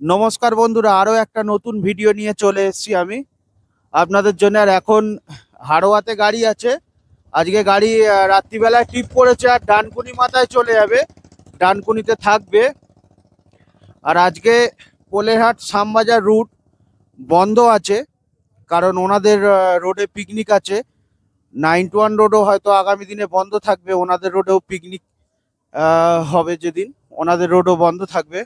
নমস্কার বন্ধুরা আরও একটা নতুন ভিডিও নিয়ে চলে এসেছি আমি। আপনাদের জন্য আর এখন হাড়োয়াতে গাড়ি আছে। আজকে গাড়ি রাত্রিবেলায় ট্রিপ করেছে আর ডানকুনি মাথায় চলে যাবে। ডানকুনিতে থাকবে। আর আজকে পোলেরহাট শ্যামবাজার রুট বন্ধ আছে, কারণ ওনাদের রোডে পিকনিক আছে। নাইন টু ওয়ান রোডও হয়তো আগামী দিনে বন্ধ থাকবে, ওনাদের রোডেও পিকনিক হবে যেদিন। ওনাদের রোডও বন্ধ থাকবে।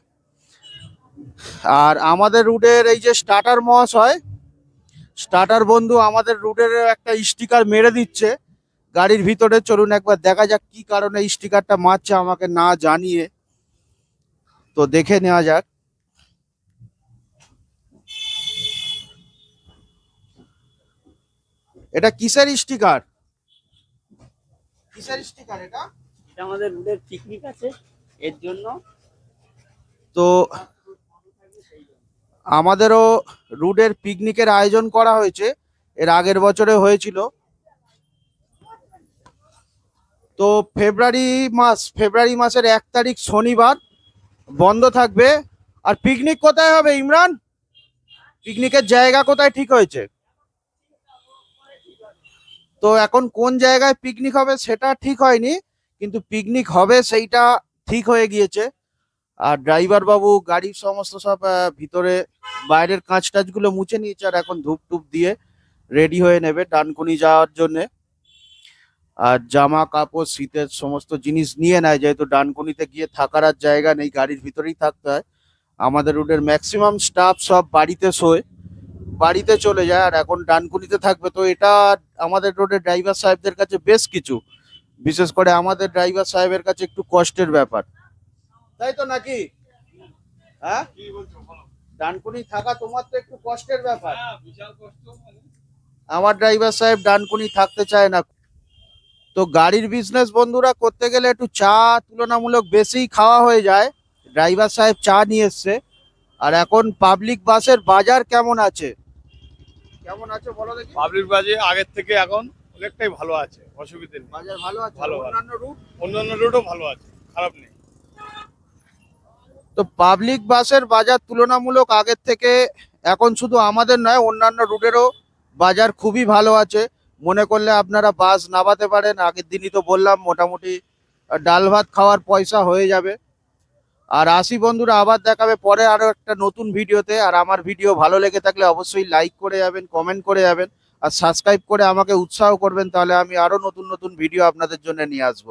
আর আমাদের রুটের এই যে স্টার্টার মহাশয় স্টার্টার বন্ধু আমাদের রুটের একটা স্টিকার মেরে দিচ্ছে। গাড়ির ভিতরে চলুন একবার দেখা যাক কি কারণে স্টিকারটা মারছে আমাকে না জানিয়ে। তো দেখে নেওয়া যাক। এটা কিসের স্টিকার কিসের স্টিকার এটা? এটা আমাদের রুটের পিকনিক আছে এর জন্য। তো আমাদেরও রুডের পিকনিকের আয়োজন করা হয়েছে। এর আগের বছরে হয়েছিল। তো ফেব্রুয়ারি মাস, ফেব্রুয়ারি মাসের এক তারিখ শনিবার বন্ধ থাকবে। আর পিকনিক কোথায় হবে, ইমরান? পিকনিকের জায়গা কোথায় ঠিক হয়েছে? তো এখন কোন জায়গায় পিকনিক হবে সেটা ঠিক হয়নি, কিন্তু পিকনিক হবে সেইটা ঠিক হয়ে গিয়েছে। আর ড্রাইভার বাবু গাড়ির সমস্ত সব ভিতরে বাইরের কাঁচ টাচগুলো মুছে নিয়েছে আর এখন ধূপ টুপ দিয়ে রেডি হয়ে নেবে ডানকুনি যাওয়ার জন্যে। আর জামা, কাপড়, শীতের সমস্ত জিনিস নিয়ে নেয়, যেহেতু ডানকুনিতে গিয়ে থাকার আর জায়গা নেই, গাড়ির ভিতরেই থাকতে হয়। আমাদের রুটের ম্যাক্সিমাম স্টাফ সব বাড়িতে শোয়, বাড়িতে চলে যায় আর এখন ডানকুনিতে থাকবে। তো এটা আমাদের রোডের ড্রাইভার সাহেবদের কাছে বেশ কিছু, বিশেষ করে আমাদের ড্রাইভার সাহেবের কাছে একটু কষ্টের ব্যাপার। তাই তো নাকি? হ্যাঁ? ডানকুনি থাকা তোমার তো একটু কষ্টের ব্যাপার। আমার ড্রাইভার সাহেব ডানকুনি থাকতে চায় না। তো গাড়ির বিজনেস বন্ধুরা করতে গেলে একটু চা তুলনামূলক বেশি খাওয়া হয়ে যায়। ড্রাইভার সাহেব চা নিয়ে এসছে। আর এখন পাবলিক বাসের বাজার কেমন আছে? কেমন আছে বলো দেখি। পাবলিক বাজে আগের থেকে এখন অনেকটাই ভালো আছে অসুবিধে নেই। বাজার ভালো আছে? ভালো, ভালো। অন্যান্য রুট অন্যান্য রুটও ভালো আছে খারাপ নেই। তো পাবলিক বাসের বাজার তুলনামূলক আগের থেকে এখন শুধু আমাদের নয়, অন্যান্য রুটেরও বাজার খুবই ভালো আছে। মনে করলে আপনারা বাস নামাতে পারেন। আগের দিনই তো বললাম, মোটামুটি ডাল ভাত খাওয়ার পয়সা হয়ে যাবে। আর আসি বন্ধুরা, আবার দেখাবে পরে আরও একটা নতুন ভিডিওতে। আর আমার ভিডিও ভালো লেগে থাকলে অবশ্যই লাইক করে যাবেন কমেন্ট করে যাবেন। আর সাবস্ক্রাইব করে আমাকে উৎসাহ করবেন, তাহলে আমি আরও নতুন নতুন ভিডিও আপনাদের জন্য নিয়ে আসব।